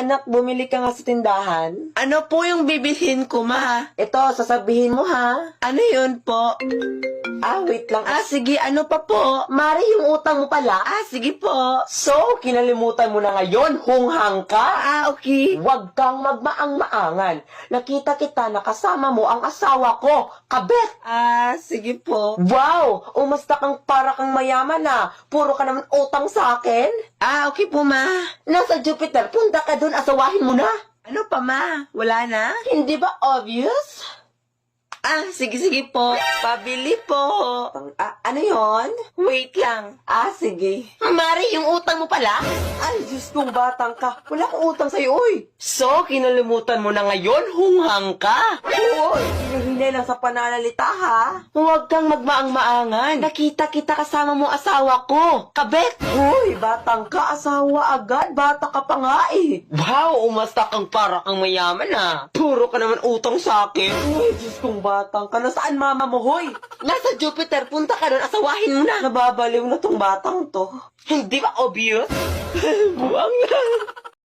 Anak, bumili ka nga sa tindahan. Ano po yung bibilhin ko, ma? Ito, sasabihin mo ha. Ano yun po? Ah, wait lang. Ah, sige, ano pa po? Mari, yung utang mo pala. Ah, sige po. So, kinalimutan mo na ngayon, hunghang ka. Ah, okay. Huwag kang magmaang-maangan. Nakita kita na kasama mo ang asawa ko, kabet. Ah, sige po. Wow! Umasta kang para kang mayaman na. Puro ka naman utang sa akin. Ah, okay po, ma. Nasa Jupiter, punta ka dun, asawahin mo na. Ano pa, ma? Wala na? Hindi ba obvious? Ah, sige, sige po. Pabili po. Pang- ah, ano yon? Wait lang. Ah, sige. Mari, yung utang mo pala? Ay, Diyos kong batang ka. Wala akong utang sa'yo, uy. So, kinalimutan mo na ngayon, hunghang ka. Uy, lang sa pananalita, ha? Huwag kang magmaang-maangan. Nakita kita kasama mo asawa ko. Kabet! Uy, batang ka, asawa agad. Bata ka pa nga, eh. Wow, umasta kang para kang mayaman ah. Puro ka naman utang sa akin. Uy, Diyos kong batang ka. Nasaan mama mo, hoy? Nasa Jupiter, punta ka doon, asawahin mo na. Nababaliw na tong batang to. Hindi ba obvious? Buwang lang.